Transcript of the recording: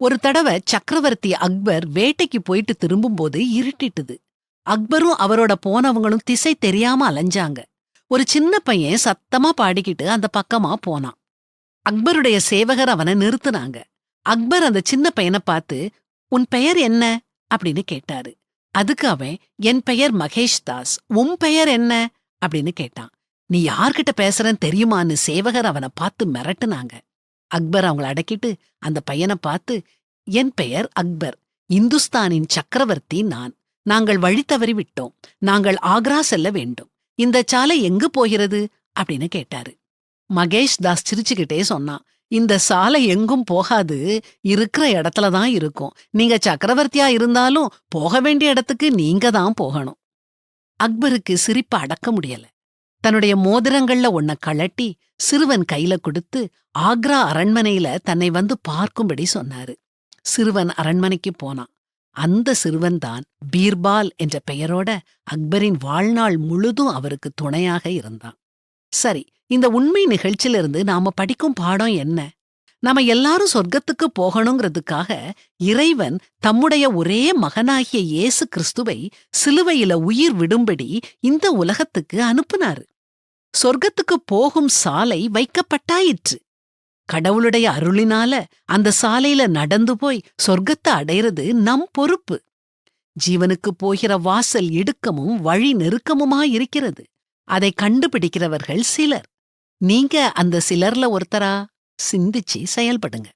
ஒரு தடவை சக்கரவர்த்தி அக்பர் வேட்டைக்கு போயிட்டு திரும்பும்போது இருட்டிட்டுது. அக்பரும் அவரோட போனவங்களும் திசை தெரியாம அலைஞ்சாங்க. ஒரு சின்ன பையன் சத்தமா பாடிக்கிட்டு அந்த பக்கமா போனான். அக்பருடைய சேவகர் அவனை நிறுத்துனாங்க. அக்பர் அந்த சின்ன பையனை பார்த்து உன் பெயர் என்ன? அப்படின்னு கேட்டாரு. அதுக்கு அவன் என் பெயர் மகேஷ் தாஸ். உன் பெயர் என்ன? அப்படின்னு கேட்டான். நீ யார்கிட்ட பேசுறன்னு தெரியுமான்னு சேவகர் அவனை பார்த்து மிரட்டுனாங்க. அக்பர் அவங்கள அடக்கிட்டு அந்த பையனை பார்த்து என் பெயர் அக்பர். இந்துஸ்தானின் சக்கரவர்த்தி நான். நாங்கள் வழி தவறி விட்டோம். நாங்கள் ஆக்ரா செல்ல வேண்டும். இந்த சாலை எங்கு போகிறது? அப்படின்னு கேட்டாரு. மகேஷ் தாஸ் சிரிச்சுக்கிட்டே சொன்னான். இந்த சாலை எங்கும் போகாது. இருக்கிற இடத்துல தான் இருக்கும். நீங்க சக்கரவர்த்தியா இருந்தாலும் போக வேண்டிய இடத்துக்கு நீங்க தான் போகணும். அக்பருக்கு சிரிப்ப அடக்க முடியல. தன்னுடைய மோதிரங்கள்ல ஒன்ன கழட்டி சிறுவன் கையில கொடுத்து ஆக்ரா அரண்மனையில தன்னை வந்து பார்க்கும்படி சொன்னாரு. சிறுவன் அரண்மனைக்கு போனான். அந்த சிறுவன் தான் பீர்பால் என்ற பெயரோட அக்பரின் வாழ்நாள் முழுதும் அவருக்கு துணையாக இருந்தான். சரி இந்த உண்மை நிகழ்ச்சியிலிருந்து நாம படிக்கும் பாடம் என்ன? நாம எல்லாரும் சொர்க்கத்துக்கு போகணுங்கிறதுக்காக இறைவன் தம்முடைய ஒரே மகனாகிய இயேசு கிறிஸ்துவை சிலுவையில உயிர் விடும்படி இந்த உலகத்துக்கு அனுப்புனாரு. சொர்க்கத்துக்கு போகும் சாலை வைக்கப்பட்டாயிற்று. கடவுளுடைய அருளினால அந்த சாலையில நடந்து போய் சொர்க்கத்தை அடையிறது நம் பொறுப்பு. ஜீவனுக்கு போகிற வாசல் இடுக்கமும் வழி நெருக்கமுமாயிருக்கிறது அதை கண்டுபிடிக்கிறவர்கள் சிலர். நீங்க அந்த சிலர்ல ஒருத்தரா? சிந்திச்சு செயல்படுங்க.